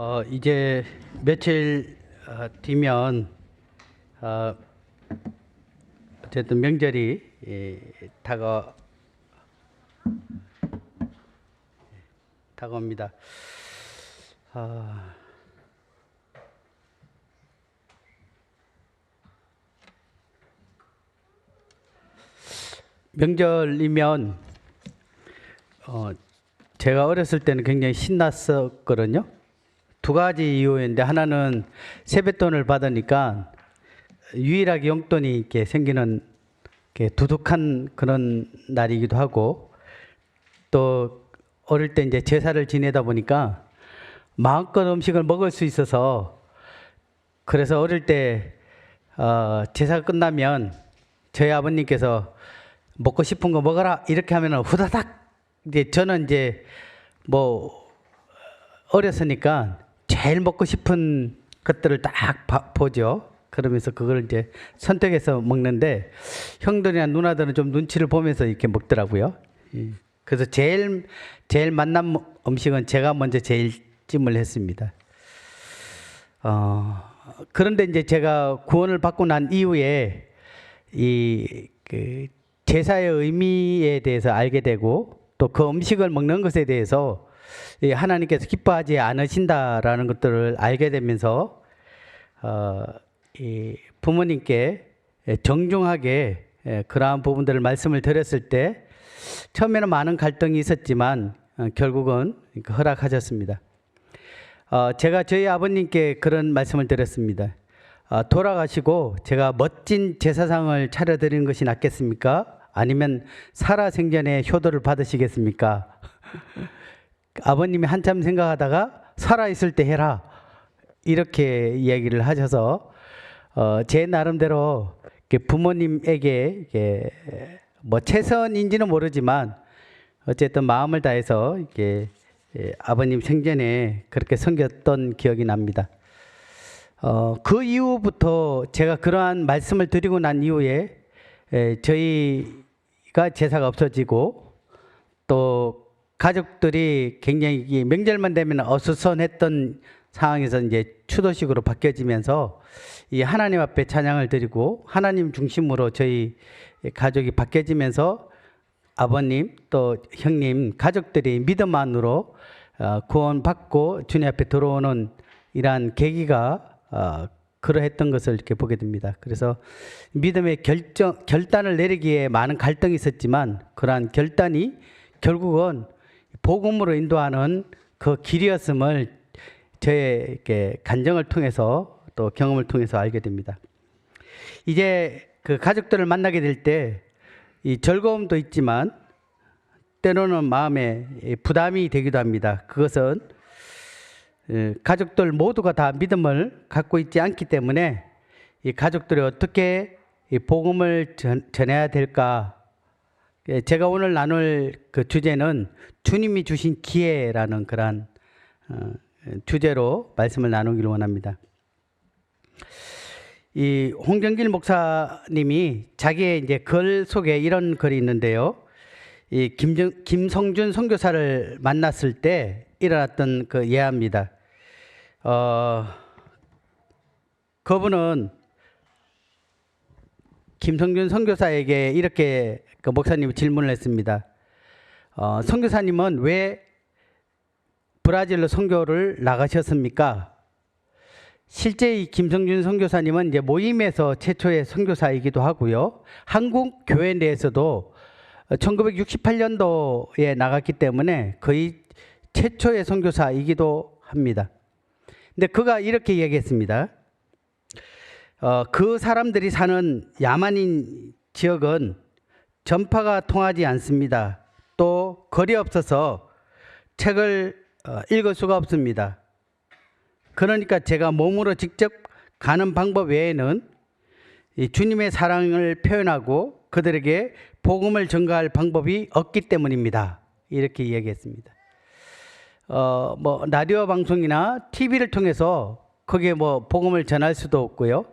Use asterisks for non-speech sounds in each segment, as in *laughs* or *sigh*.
어, 이제 며칠 어, 뒤면 어, 어쨌든 명절이 예, 다가 다가옵니다. 아, 명절이면 어, 제가 어렸을 때는 굉장히 신났었거든요. 두 가지 이유인데 하나는 세뱃돈을 받으니까 유일하게 용돈이 이렇게 생기는 이렇게 두둑한 그런 날이기도 하고 또 어릴 때 이제 제사를 지내다 보니까 마음껏 음식을 먹을 수 있어서 그래서 어릴 때 어, 제사 끝나면 저희 아버님께서 먹고 싶은 거 먹어라 이렇게 하면은 후다닥 이제 저는 이제 뭐 어렸으니까 제일 먹고 싶은 것들을 딱 봐- 보죠. 그러면서 그걸 이제 선택해서 먹는데 형들이나 누나들은 좀 눈치를 보면서 이렇게 먹더라고요. 예. 그래서 제일 제일 맛난 음식은 제가 먼저 제일 찜을 했습니다. 어, 그런데 이제 제가 구원을 받고 난 이후에 이 그 제사의 의미에 대해서 알게 되고 또 그 음식을 먹는 것에 대해서 이 하나님께서 기뻐하지 않으신다라는 것들을 알게 되면서 어, 이 부모님께 정중하게 예, 그러한 부분들을 말씀을 드렸을 때 처음에는 많은 갈등이 있었지만 어, 결국은 허락하셨습니다. 어, 제가 저희 아버님께 그런 말씀을 드렸습니다. 어, 돌아가시고 제가 멋진 제사상을 차려드리는 것이 낫겠습니까? 아니면 살아생전에 효도를 받으시겠습니까? *laughs* 아버님이 한참 생각하다가 살아있을 때 해라. 이렇게 이야기를 하셔서 어, 제 나름대로 부모님에게 뭐 최선인지는 모르지만 어쨌든 마음을 다해서 이렇게 예, 아버님 생전에 그렇게 섬겼던 기억이 납니다. 어, 그 이후부터 제가 그러한 말씀을 드리고 난 이후에 에, 저희가 제사가 없어지고 또 가족들이 굉장히 이 명절만 되면 어수선했던 상황에서 이제 추도식으로 바뀌어지면서 이 하나님 앞에 찬양을 드리고 하나님 중심으로 저희 가족이 바뀌어지면서 아버님 또 형님 가족들이 믿음 안으로 어, 구원받고 주님 앞에 들어오는 이러한 계기가 어, 그러했던 것을 이렇게 보게 됩니다. 그래서 믿음의 결정 결단을 내리기에 많은 갈등이 있었지만 그러한 결단이 결국은 복음으로 인도하는 그 길이었음을 이렇게 간정을 통해서 또 경험을 통해서 알게 됩니다. 이제 그 가족들을 만나게 될 때 이 즐거움도 있지만 때로는 마음에 이 부담이 되기도 합니다. 그것은 에, 가족들 모두가 다 믿음을 갖고 있지 않기 때문에 이 가족들이 어떻게 이 복음을 전, 전해야 될까? 예, 제가 오늘 나눌 그 주제는 주님이 주신 기회라는 그러한 어, 주제로 말씀을 나누기를 원합니다. 이 홍정길 목사님이 자기의 이제 글 속에 이런 글이 있는데요. 이 김정, 김성준 선교사를 만났을 때 일어났던 그 예화입니다. 어, 그분은 김성준 선교사에게 이렇게 그 목사님이 질문을 했습니다. 어, 선교사님은 왜 브라질로 선교를 나가셨습니까? 실제 이 김성준 선교사님은 이제 모임에서 최초의 선교사이기도 하고요. 한국 교회 내에서도 1968년도에 나갔기 때문에 거의 최초의 선교사이기도 합니다. 근데 그가 이렇게 얘기했습니다. 어, 그 사람들이 사는 야만인 지역은 전파가 통하지 않습니다. 또 거리 없어서 책을 어, 읽을 수가 없습니다. 그러니까 제가 몸으로 직접 가는 방법 외에는 이 주님의 사랑을 표현하고 그들에게 복음을 전가할 방법이 없기 때문입니다. 이렇게 이야기했습니다. 어, 뭐 라디오 방송이나 TV를 통해서 거기에 뭐 복음을 전할 수도 없고요.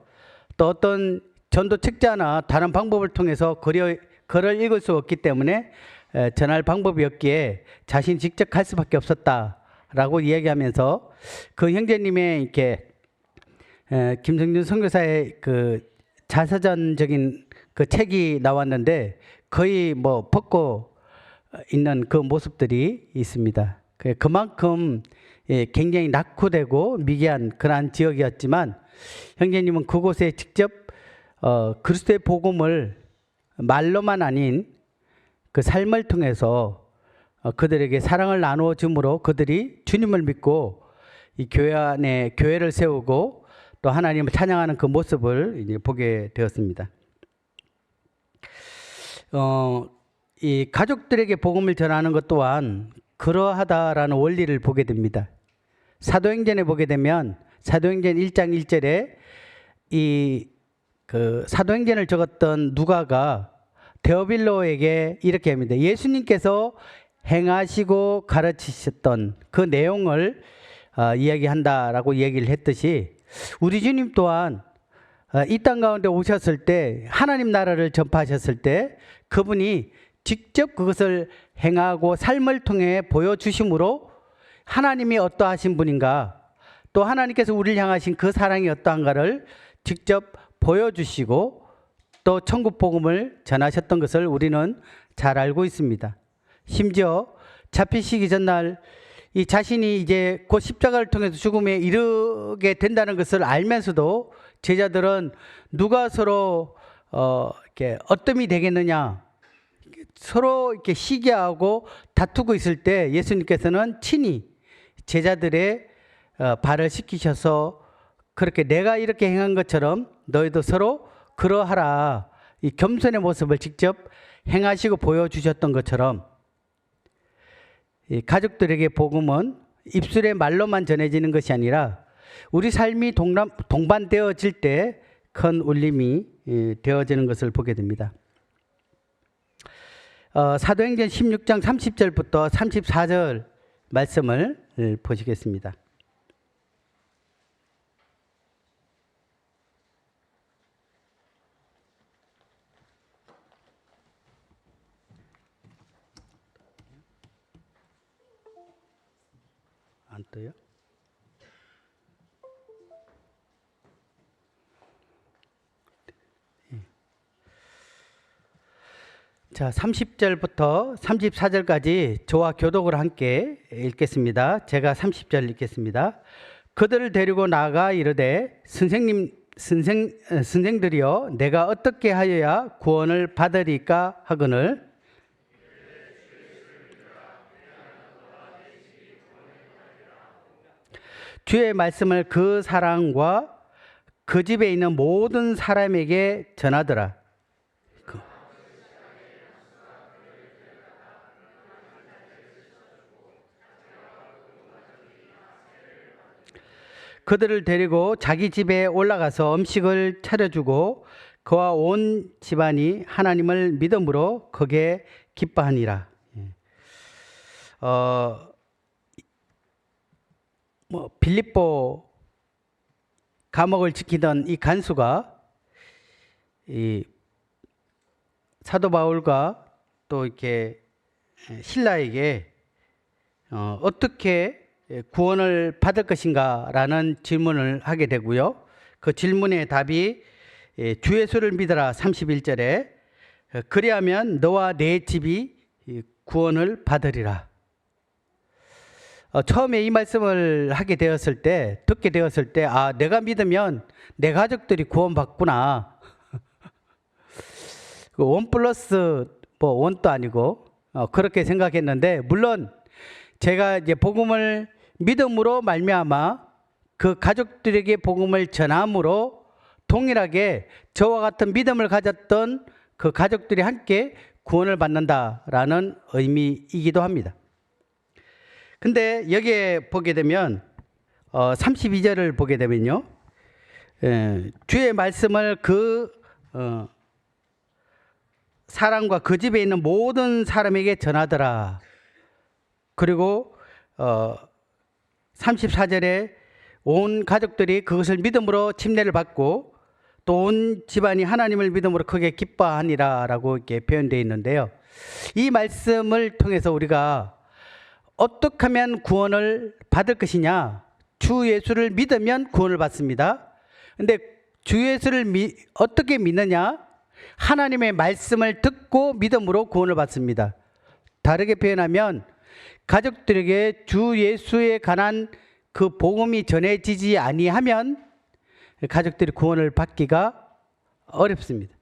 또 어떤 전도 책자나 다른 방법을 통해서 글을, 글을 읽을 수 없기 때문에 에, 전할 방법이 없기에 자신 직접 할 수밖에 없었다라고 이야기하면서 그 형제님의 이렇게 에, 김성준 선교사의 그 자서전적인 그 책이 나왔는데 거의 뭐 벗고 있는 그 모습들이 있습니다. 그- 그만큼 예, 굉장히 낙후되고 미개한 그러한 지역이었지만 형제님은 그곳에 직접 어, 그리스도의 복음을 말로만 아닌 그 삶을 통해서 어, 그들에게 사랑을 나누어 줌으로 그들이 주님을 믿고 이 교회 안에 교회를 세우고 또 하나님을 찬양하는 그 모습을 이제 보게 되었습니다. 어, 이 가족들에게 복음을 전하는 것 또한 그러하다라는 원리를 보게 됩니다. 사도행전에 보게 되면 사도행전 1장 1절에 이 그 사도행전을 적었던 누가가 데오빌로에게 이렇게 합니다. 예수님께서 행하시고 가르치셨던 그 내용을 어, 이야기한다라고 얘기를 했듯이 우리 주님 또한 어, 이땅 가운데 오셨을 때 하나님 나라를 전파하셨을 때 그분이 직접 그것을 행하고 삶을 통해 보여주심으로 하나님이 어떠하신 분인가 또 하나님께서 우리를 향하신 그 사랑이 어떠한가를 직접 보여주시고 또 천국 복음을 전하셨던 것을 우리는 잘 알고 있습니다. 심지어 잡히시기 전날 이 자신이 이제 곧 십자가를 통해서 죽음에 이르게 된다는 것을 알면서도 제자들은 누가 서로 어 이렇게 어뜸이 되겠느냐 서로 이렇게 시기하고 다투고 있을 때 예수님께서는 친히 제자들의 어, 발을 씻기셔서 그렇게 내가 이렇게 행한 것처럼 너희도 서로 그러하라 이 겸손의 모습을 직접 행하시고 보여주셨던 것처럼 이 가족들에게 복음은 입술의 말로만 전해지는 것이 아니라 우리 삶이 동남, 동반되어질 때 큰 울림이 예, 되어지는 것을 보게 됩니다. 어, 사도행전 16장 30절부터 34절 말씀을 예, 보시겠습니다. 안 떠요? 예. 자, 30절부터 34절까지 저와 교독을 함께 읽겠습니다. 제가 30절 읽겠습니다. 그들을 데리고 나가 이르되 선생님 선생 어, 선생들이여 내가 어떻게 하여야 구원을 받으리까 하거늘 주의 말씀을 그 사랑과 그 집에 있는 모든 사람에게 전하더라. 그들을 데리고 자기 집에 올라가서 음식을 차려주고 그와 온 집안이 하나님을 믿음으로 거기에 기뻐하니라. 예. 어, 뭐 빌립보 감옥을 지키던 이 간수가 이 사도 바울과 또 이렇게 신라에게 어, 어떻게 구원을 받을 것인가라는 질문을 하게 되고요. 그 질문의 답이 예, 주 예수를 믿어라 31절에 어, 그리하면 너와 내 집이 이 구원을 받으리라. 어, 처음에 이 말씀을 하게 되었을 때, 듣게 되었을 때, 아, 내가 믿으면 내 가족들이 구원받구나. *laughs* 그원 플러스 뭐 원도 아니고, 어, 그렇게 생각했는데, 물론 제가 이제 복음을 믿음으로 말미암아 그 가족들에게 복음을 전함으로 동일하게 저와 같은 믿음을 가졌던 그 가족들이 함께 구원을 받는다라는 의미이기도 합니다. 근데 여기에 보게 되면 어, 32절을 보게 되면요. 예, 주의 말씀을 그 어, 사람과 그 집에 있는 모든 사람에게 전하더라. 그리고 어, 34절에 온 가족들이 그것을 믿음으로 침례를 받고 또 온 집안이 하나님을 믿음으로 크게 기뻐하니라라고 이렇게 표현되어 있는데요. 이 말씀을 통해서 우리가 어떻게 하면 구원을 받을 것이냐 주 예수를 믿으면 구원을 받습니다. 근데 주 예수를 미, 어떻게 믿느냐? 하나님의 말씀을 듣고 믿음으로 구원을 받습니다. 다르게 표현하면 가족들에게 주 예수에 관한 그 복음이 전해지지 아니하면 가족들이 구원을 받기가 어렵습니다.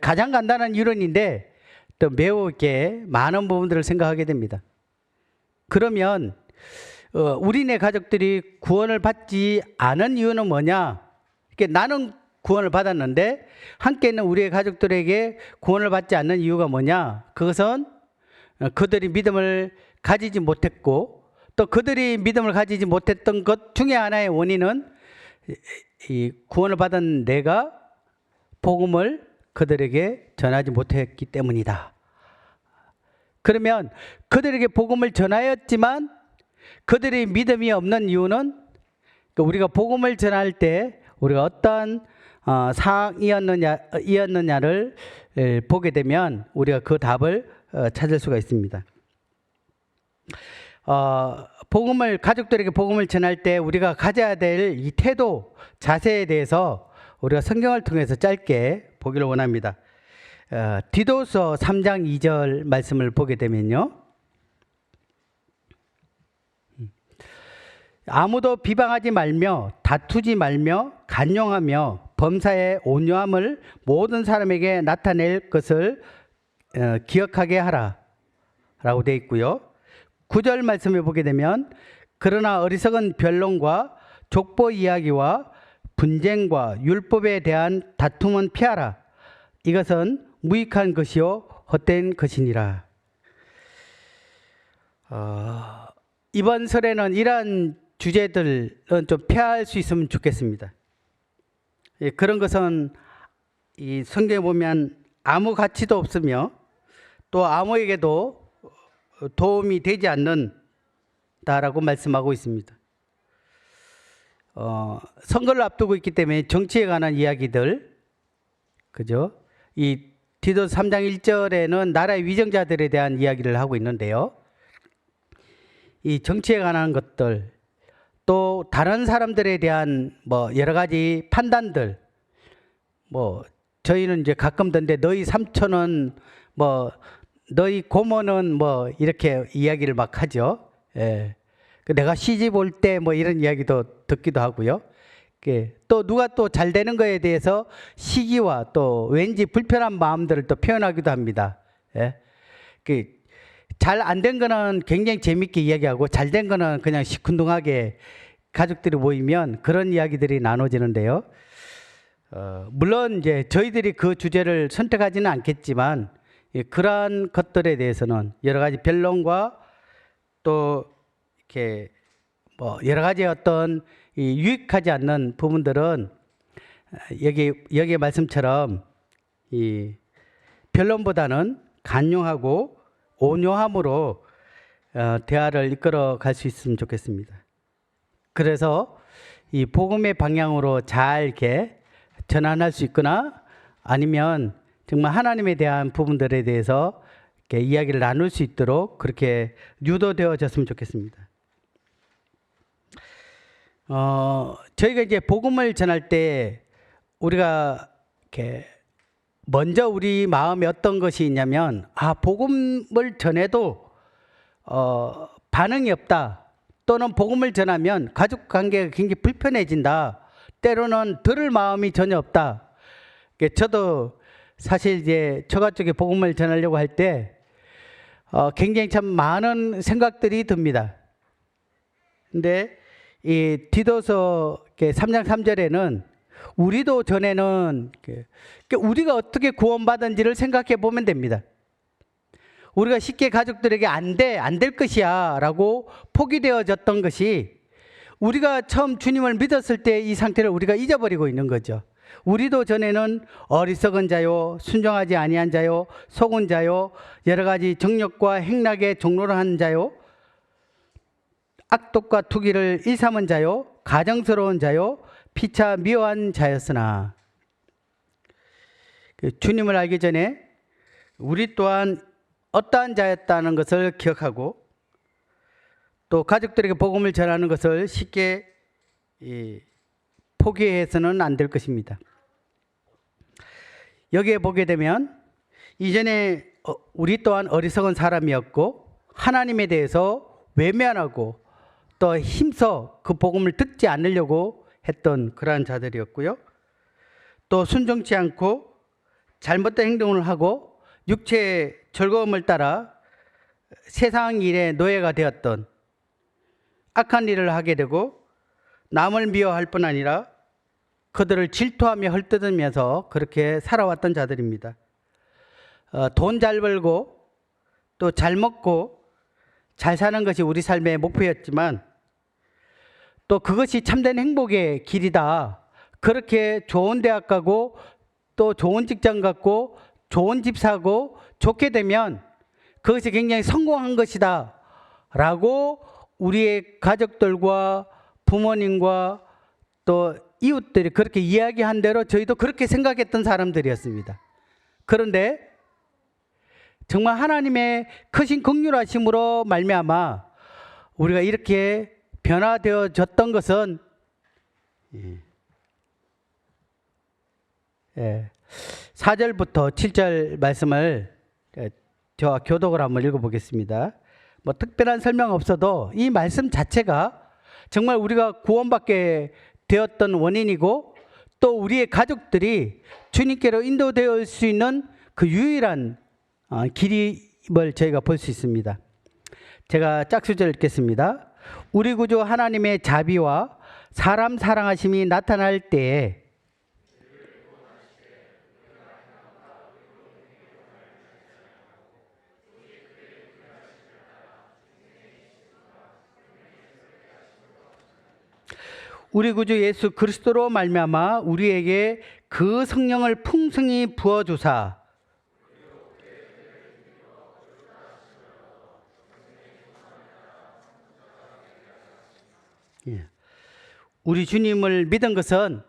가장 간단한 이론인데 또 매우 이렇게 많은 부분들을 생각하게 됩니다. 그러면 어, 우리네 가족들이 구원을 받지 않은 이유는 뭐냐? 이렇게 나는 구원을 받았는데 함께 있는 우리의 가족들에게 구원을 받지 않는 이유가 뭐냐? 그것은 어, 그들이 믿음을 가지지 못했고 또 그들이 믿음을 가지지 못했던 것 중에 하나의 원인은 이- 이 구원을 받은 내가 복음을 그들에게 전하지 못했기 때문이다. 그러면 그들에게 복음을 전하였지만 그들의 믿음이 없는 이유는 그 우리가 복음을 전할 때 우리가 어떠한 어, 상황이었느냐 이었느냐를 에, 보게 되면 우리가 그 답을 어, 찾을 수가 있습니다. 어, 복음을 가족들에게 복음을 전할 때 우리가 가져야 될 이 태도 자세에 대해서 우리가 성경을 통해서 짧게 보기를 원합니다. 어, 디도서 3장 2절 말씀을 보게 되면요. 아무도 비방하지 말며 다투지 말며 간용하며 범사의 온유함을 모든 사람에게 나타낼 것을 어, 기억하게 하라. 라고 되어 있고요. 9절 말씀을 보게 되면 그러나 어리석은 변론과 족보 이야기와 분쟁과 율법에 대한 다툼은 피하라. 이것은 무익한 것이요 헛된 것이니라. 어, 이번 설에는 이러한 주제들은 좀 피할 수 있으면 좋겠습니다. 예, 그런 것은 이 성경에 보면 아무 가치도 없으며 또 아무에게도 도움이 되지 않는다라고 말씀하고 있습니다. 어, 선거를 앞두고 있기 때문에 정치에 관한 이야기들, 그죠? 이 디도 3장 1절에는 나라의 위정자들에 대한 이야기를 하고 있는데요. 이 정치에 관한 것들, 또 다른 사람들에 대한 뭐 여러 가지 판단들, 뭐 저희는 이제 가끔 듣는데 너희 삼촌은 뭐 너희 고모는 뭐 이렇게 이야기를 막 하죠. 예. 그 내가 시집 올 때 뭐 이런 이야기도 듣기도 하고요. 그또 누가 또 잘 되는 거에 대해서 시기와 또 왠지 불편한 마음들을 또 표현하기도 합니다. 예. 그 잘 안 된 거는 굉장히 재밌게 이야기하고 잘 된 거는 그냥 시큰둥하게 가족들이 모이면 그런 이야기들이 나눠지는데요. 어, 물론 이제 저희들이 그 주제를 선택하지는 않겠지만 예, 그러한 것들에 대해서는 여러 가지 변론과 또 이렇게 뭐 여러 가지 어떤 이 유익하지 않는 부분들은 아, 여기 여기 말씀처럼 이 변론보다는 간용하고 온유함으로 어, 대화를 이끌어 갈 수 있으면 좋겠습니다. 그래서 이 복음의 방향으로 잘 이렇게 전환할 수 있거나 아니면 정말 하나님에 대한 부분들에 대해서 이렇게 이야기를 나눌 수 있도록 그렇게 유도되어졌으면 좋겠습니다. 어, 저희가 이제 복음을 전할 때 우리가 이렇게 먼저 우리 마음에 어떤 것이 있냐면 아 복음을 전해도 어, 반응이 없다. 또는 복음을 전하면 가족 관계가 굉장히 불편해진다. 때로는 들을 마음이 전혀 없다. 저도 사실 이제 처가 쪽에 복음을 전하려고 할 때 어, 굉장히 참 많은 생각들이 듭니다. 근데 이 디도서 3장 3절에는 우리도 전에는 우리가 어떻게 구원받은지를 생각해 보면 됩니다. 우리가 쉽게 가족들에게 안 돼, 안 될 것이야 라고 포기되어졌던 것이 우리가 처음 주님을 믿었을 때 이 상태를 우리가 잊어버리고 있는 거죠. 우리도 전에는 어리석은 자요, 순종하지 아니한 자요, 속은 자요, 여러 가지 정력과 행락에 종로를 한 자요, 악독과 투기를 일삼은 자요, 가정스러운 자요, 피차 미워한 자였으나. 그 주님을 알기 전에 우리 또한 어떠한 자였다는 것을 기억하고 또 가족들에게 복음을 전하는 것을 쉽게 이, 포기해서는 안 될 것입니다. 여기에 보게 되면 이전에 어, 우리 또한 어리석은 사람이었고 하나님에 대해서 외면하고 또 힘써 그 복음을 듣지 않으려고 했던 그러한 자들이었고요. 또 순종치 않고 잘못된 행동을 하고 육체의 즐거움을 따라 세상 일의 노예가 되었던 악한 일을 하게 되고 남을 미워할 뿐 아니라 그들을 질투하며 헐뜯으면서 그렇게 살아왔던 자들입니다. 어, 돈잘 벌고 또 잘 먹고 잘 사는 것이 우리 삶의 목표였지만 또 그것이 참된 행복의 길이다. 그렇게 좋은 대학 가고 또 좋은 직장 갖고 좋은 집 사고 좋게 되면 그것이 굉장히 성공한 것이다. 라고 우리의 가족들과 부모님과 또 이웃들이 그렇게 이야기한 대로 저희도 그렇게 생각했던 사람들이었습니다. 그런데 정말 하나님의 크신 긍휼하심으로 말미암아 우리가 이렇게 변화되어졌던 것은 예, 4절부터 7절 말씀을 예, 저와 교독을 한번 읽어보겠습니다. 뭐 특별한 설명 없어도 이 말씀 자체가 정말 우리가 구원받게 되었던 원인이고 또 우리의 가족들이 주님께로 올수 있는 그 유일한 어, 길임을 저희가 볼 수 있습니다. 제가 짝수절 읽겠습니다. 우리 구주 하나님의 자비와 사람 사랑하심이 나타날 때에 우리 구주 예수 그리스도로 말미암아 우리에게 그 성령을 풍성히 부어 주사 예. 우리 주님을 믿은 것은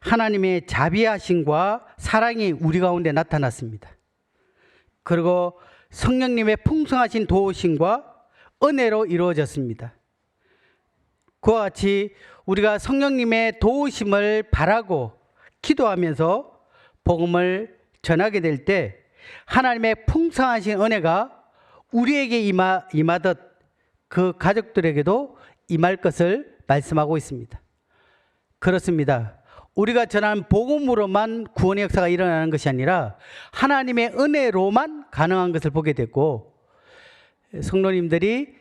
하나님의 자비하심과 사랑이 우리 가운데 나타났습니다. 그리고 성령님의 풍성하신 도우심과 은혜로 이루어졌습니다. 그와 같이 우리가 성령님의 도우심을 바라고 기도하면서 복음을 전하게 될 때 하나님의 풍성하신 은혜가 우리에게 임하, 임하듯 그 가족들에게도 임할 것을 말씀하고 있습니다. 그렇습니다. 우리가 전한 복음으로만 구원의 역사가 일어나는 것이 아니라 하나님의 은혜로만 가능한 것을 보게 됐고 성도님들이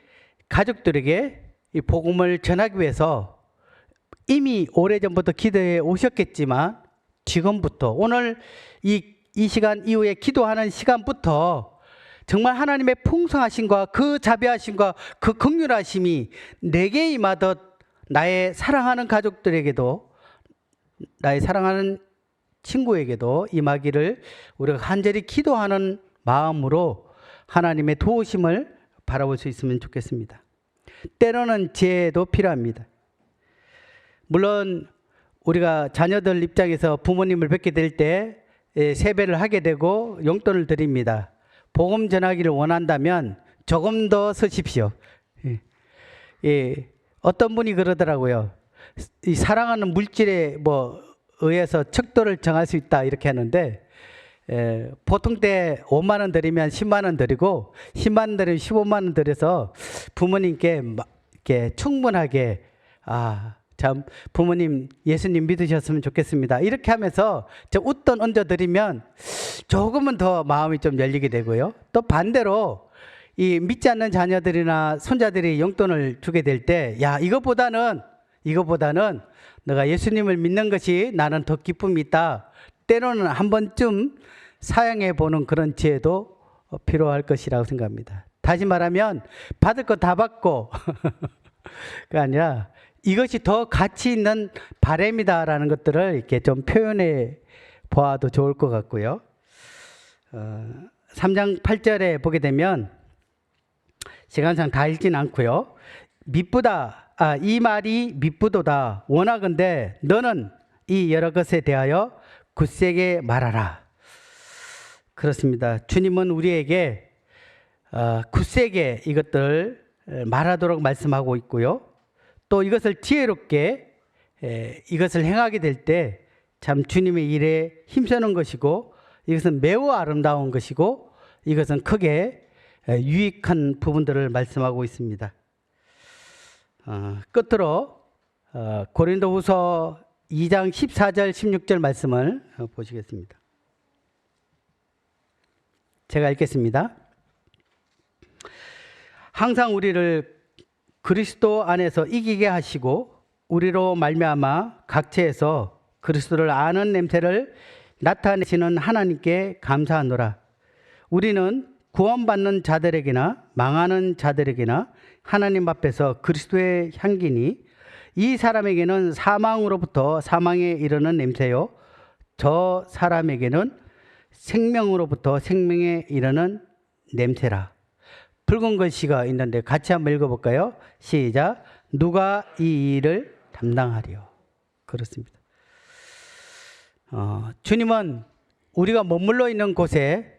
가족들에게 이 복음을 전하기 위해서 이미 오래전부터 기도해 오셨겠지만 지금부터 오늘 이, 이 시간 이후에 기도하는 시간부터 정말 하나님의 풍성하심과 그 자비하심과 그 극률하심이 내게 임하듯 나의 사랑하는 가족들에게도 나의 사랑하는 친구에게도 임하기를 우리가 간절히 기도하는 마음으로 하나님의 도우심을 바라볼 수 있으면 좋겠습니다. 때로는 지혜도 필요합니다. 물론 우리가 자녀들 입장에서 부모님을 뵙게 될 때 세배를 하게 되고 용돈을 드립니다. 복음 전하기를 원한다면 조금 더 쓰십시오. 예. 예. 어떤 분이 그러더라고요. 이 사랑하는 물질에 뭐 의해서 척도를 정할 수 있다 이렇게 하는데 에, 보통 때 5만 원 드리면 10만 원 드리고 10만 원 드리면 15만 원 드려서 부모님께 막 이렇게 충분하게 아 참 부모님 예수님 믿으셨으면 좋겠습니다. 이렇게 하면서 저 웃돈 얹어 드리면 조금은 더 마음이 좀 열리게 되고요. 또 반대로 이 믿지 않는 자녀들이나 손자들이 용돈을 주게 될 때 야 이것보다는 이것보다는 내가 예수님을 믿는 것이 나는 더 기쁨이 있다. 때로는 한 번쯤 사용해 보는 그런 지혜도 필요할 것이라고 생각합니다. 다시 말하면 받을 거 다 받고 *laughs* 그 아니라 이것이 더 가치 있는 바램이다라는 것들을 이렇게 좀 표현해 보아도 좋을 것 같고요. 어, 3장 8절에 보게 되면 시간상 다 읽진 않고요. 미쁘다. 아, 이 말이 미쁘도다. 원하건대 너는 이 여러 것에 대하여 굳세게 말하라. 그렇습니다. 주님은 우리에게 어, 굳세게 이것들 말하도록 말씀하고 있고요. 또 이것을 지혜롭게 에, 이것을 행하게 될 때 참 주님의 일에 힘쓰는 것이고 이것은 매우 아름다운 것이고 이것은 크게 에, 유익한 부분들을 말씀하고 있습니다. 어, 끝으로 어, 고린도후서 2장 14절 16절 말씀을 어, 보시겠습니다. 제가 읽겠습니다. 항상 우리를 그리스도 안에서 이기게 하시고 우리로 말미암아 각체에서 그리스도를 아는 냄새를 나타내시는 하나님께 감사하노라. 우리는 구원받는 자들에게나 망하는 자들에게나 하나님 앞에서 그리스도의 향기니 이 사람에게는 사망으로부터 사망에 이르는 냄새요 저 사람에게는 생명으로부터 생명에 이르는 냄새라. 붉은 글씨가 있는데 같이 한번 읽어볼까요? 시작. 누가 이 일을 담당하리요? 그렇습니다. 어, 주님은 우리가 머물러 있는 곳에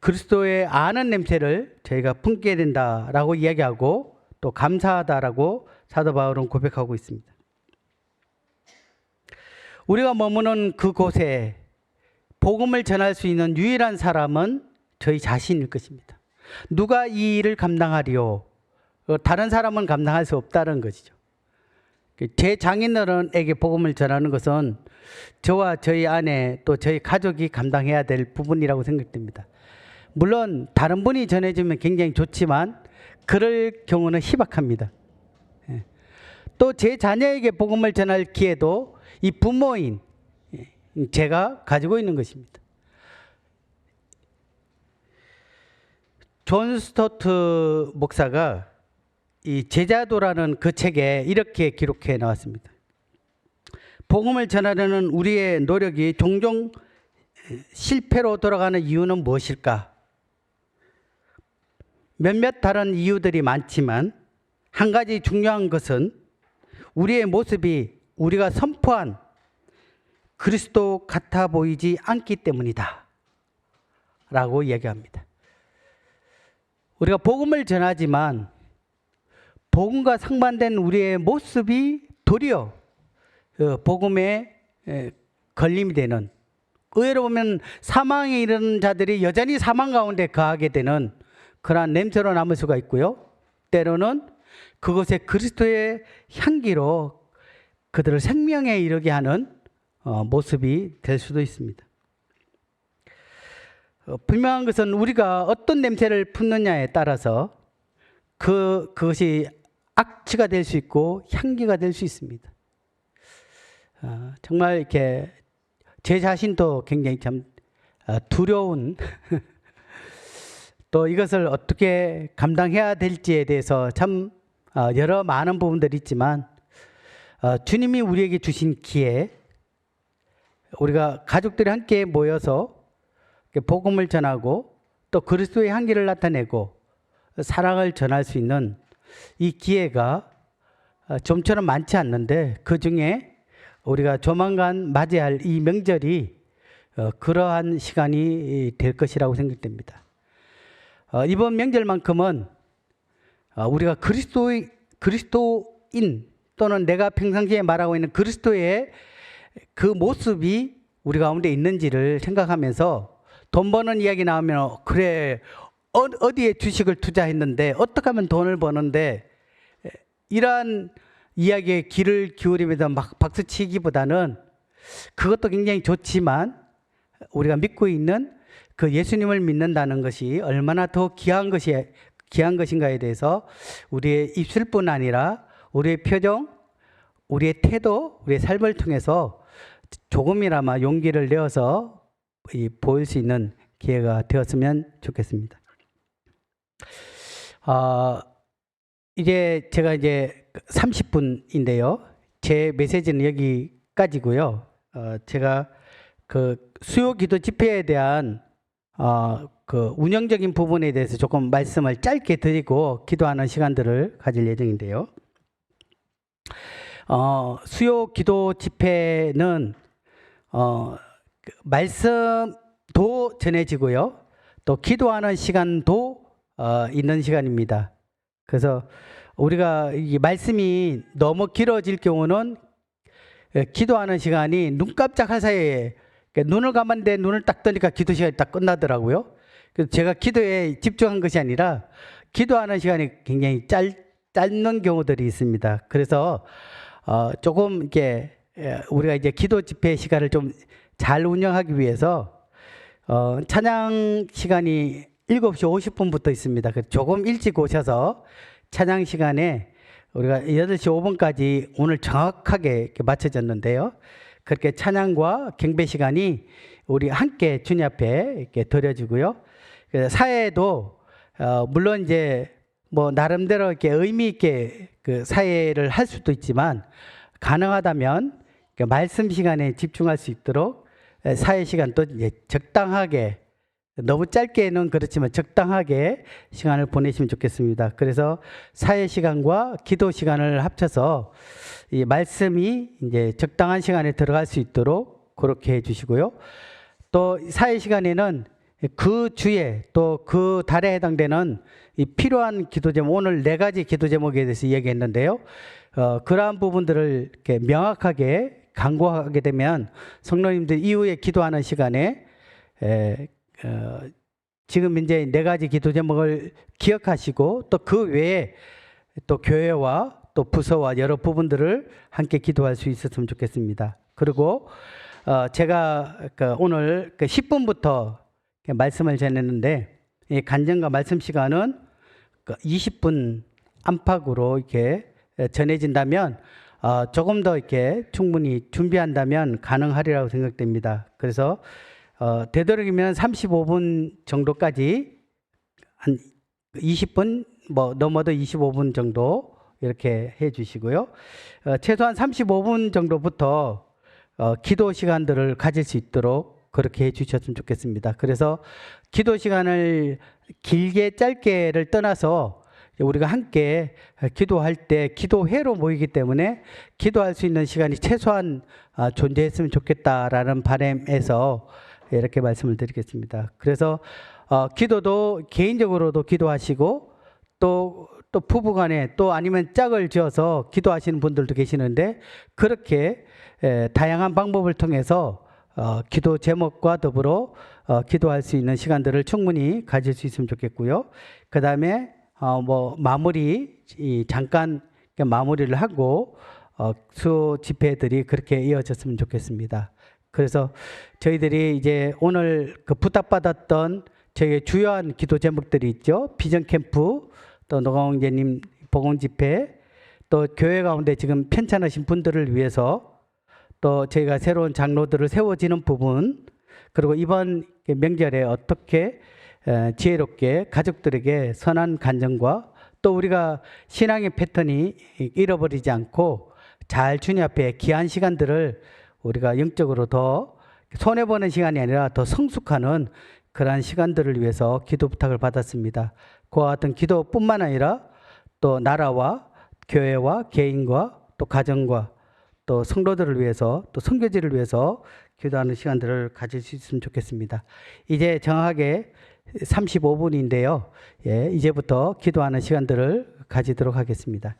그리스도의 아는 냄새를 저희가 품게 된다라고 이야기하고 또 감사하다라고 사도 바울은 고백하고 있습니다. 우리가 머무는 그곳에 복음을 전할 수 있는 유일한 사람은 저희 자신일 것입니다. 누가 이 일을 감당하리요? 어, 다른 사람은 감당할 수 없다는 것이죠. 제 장인어른에게 복음을 전하는 것은 저와 저희 아내 또 저희 가족이 감당해야 될 부분이라고 생각됩니다. 물론 다른 분이 전해주면 굉장히 좋지만 그럴 경우는 희박합니다. 예. 또제 자녀에게 복음을 전할 기회도 이 부모인 예, 제가 가지고 있는 것입니다. 존 스토트 목사가 이 제자도라는 그 책에 이렇게 기록해 나왔습니다. 복음을 전하려는 우리의 노력이 종종 실패로 돌아가는 이유는 무엇일까? 몇몇 다른 이유들이 많지만 한 가지 중요한 것은 우리의 모습이 우리가 선포한 그리스도 같아 보이지 않기 때문이다. 라고 얘기합니다. 우리가 복음을 전하지만 복음과 상반된 우리의 모습이 도리어 어, 복음에 걸림이 되는 의외로 보면 사망에 이르는 자들이 여전히 사망 가운데 거하게 되는 그러한 냄새로 남을 수가 있고요. 때로는 그것에 그리스도의 향기로 그들을 생명에 이르게 하는 어, 모습이 될 수도 있습니다. 어, 분명한 것은 우리가 어떤 냄새를 품느냐에 따라서 그 그것이 악취가 될 수 있고 향기가 될 수 있습니다. 어, 정말 이렇게 제 자신도 굉장히 참 어, 두려운 *laughs* 또 이것을 어떻게 감당해야 될지에 대해서 참 어, 여러 많은 부분들이 있지만 어, 주님이 우리에게 주신 기회 우리가 가족들이 함께 모여서 복음을 전하고 또 그리스도의 향기를 나타내고 사랑을 전할 수 있는 이 기회가 어, 좀처럼 많지 않는데 그 중에 우리가 조만간 맞이할 이 명절이 어, 그러한 시간이 될 것이라고 생각됩니다. 어, 이번 명절만큼은 우리가 그리스도의 그리스도인 또는 내가 평상시에 말하고 있는 그리스도의 그 모습이 우리 가운데 있는지를 생각하면서 돈 버는 이야기 나오면 그래 어, 디에 주식을 투자했는데 어떻게 하면 돈을 버는데 이러한 이야기에 귀를 기울이면서 막 박수치기보다는 그것도 굉장히 좋지만 우리가 믿고 있는 그 예수님을 믿는다는 것이 얼마나 더 귀한 것이 귀한 것인가에 대해서 우리의 입술뿐 아니라 우리의 표정, 우리의 태도, 우리의 삶을 통해서 조금이나마 용기를 내어서 보일 수 있는 기회가 되었으면 좋겠습니다. 어, 이제 제가 이제 30분인데요. 제 메시지는 여기까지고요. 어, 제가 그 수요 기도 집회에 대한 어, 그 운영적인 부분에 대해서 조금 말씀을 짧게 드리고 기도하는 시간들을 가질 예정인데요. 어, 수요 기도 집회는 어, 그 말씀도 전해지고요. 또 기도하는 시간도 어, 있는 시간입니다. 그래서 우리가 이 말씀이 너무 길어질 경우는 예, 기도하는 시간이 눈 깜짝할 사이에 눈을 감았는데 눈을 딱 뜨니까 기도 시간이 딱 끝나더라고요. 그래서 제가 기도에 집중한 것이 아니라 기도하는 시간이 굉장히 짧, 짧는 경우들이 있습니다. 그래서 어, 조금 이렇게 예, 우리가 이제 기도 집회 시간을 좀 잘 운영하기 위해서 어, 찬양 시간이 7시 50분부터 있습니다. 그래서 조금 일찍 오셔서 찬양 시간에 우리가 8시 5분까지 오늘 정확하게 맞춰졌는데요. 그렇게 찬양과 경배 시간이 우리 함께 주님 앞에 이렇게 드려지고요. 그래서 사회도 어, 물론 이제 뭐 나름대로 이렇게 의미 있게 그 사회를 할 수도 있지만 가능하다면 그 말씀 시간에 집중할 수 있도록 에, 사회 시간도 이제 적당하게 너무 짧게는 그렇지만 적당하게 시간을 보내시면 좋겠습니다. 그래서 사회 시간과 기도 시간을 합쳐서 이 말씀이 이제 적당한 시간에 들어갈 수 있도록 그렇게 해주시고요. 또 사회 시간에는 그 주에 또 그 달에 해당되는 이 필요한 기도 제목 오늘 네 가지 기도 제목에 대해서 얘기했는데요. 어, 그러한 부분들을 이렇게 명확하게 강구하게 되면 성도님들 이후에 기도하는 시간에 에, 어, 지금 이제 네 가지 기도 제목을 기억하시고 또 그 외에 또 교회와 또 부서와 여러 부분들을 함께 기도할 수 있었으면 좋겠습니다. 그리고 어, 제가 그 오늘 그 10분부터 말씀을 전했는데 이 간증과 말씀 시간은 그 20분 안팎으로 이렇게 전해진다면 어, 조금 더 이렇게 충분히 준비한다면 가능하리라고 생각됩니다. 그래서 어, 되도록이면 35분 정도까지 한 20분 뭐 넘어도 25분 정도 이렇게 해 주시고요. 어, 최소한 35분 정도부터 어, 기도 시간들을 가질 수 있도록 그렇게 해 주셨으면 좋겠습니다. 그래서 기도 시간을 길게 짧게를 떠나서 우리가 함께 기도할 때 기도회로 모이기 때문에 기도할 수 있는 시간이 최소한 아, 존재했으면 좋겠다라는 바람에서 이렇게 말씀을 드리겠습니다. 그래서 어, 기도도 개인적으로도 기도하시고 또, 또 부부간에 또 아니면 짝을 지어서 기도하시는 분들도 계시는데 그렇게 에, 다양한 방법을 통해서 어, 기도 제목과 더불어 어, 기도할 수 있는 시간들을 충분히 가질 수 있으면 좋겠고요. 그 다음에 어, 뭐 마무리 이 잠깐 마무리를 하고 어, 수 집회들이 그렇게 이어졌으면 좋겠습니다. 그래서 저희들이 이제 오늘 그 부탁받았던 저희 주요한 기도 제목들이 있죠. 비전 캠프, 또 노광재님 복음 집회, 또 교회 가운데 지금 편찮으신 분들을 위해서 또 저희가 새로운 장로들을 세워지는 부분, 그리고 이번 명절에 어떻게 에, 지혜롭게 가족들에게 선한 간증과 또 우리가 신앙의 패턴이 잃어버리지 않고 잘 주님 앞에 귀한 시간들을 우리가 영적으로 더 손해보는 시간이 아니라 더 성숙하는 그러한 시간들을 위해서 기도 부탁을 받았습니다. 그와 같은 기도뿐만 아니라 또 나라와 교회와 개인과 또 가정과 또 성도들을 위해서 또 선교지를 위해서 기도하는 시간들을 가질 수 있으면 좋겠습니다. 이제 정확하게 35분인데요. 예, 이제부터 기도하는 시간들을 가지도록 하겠습니다.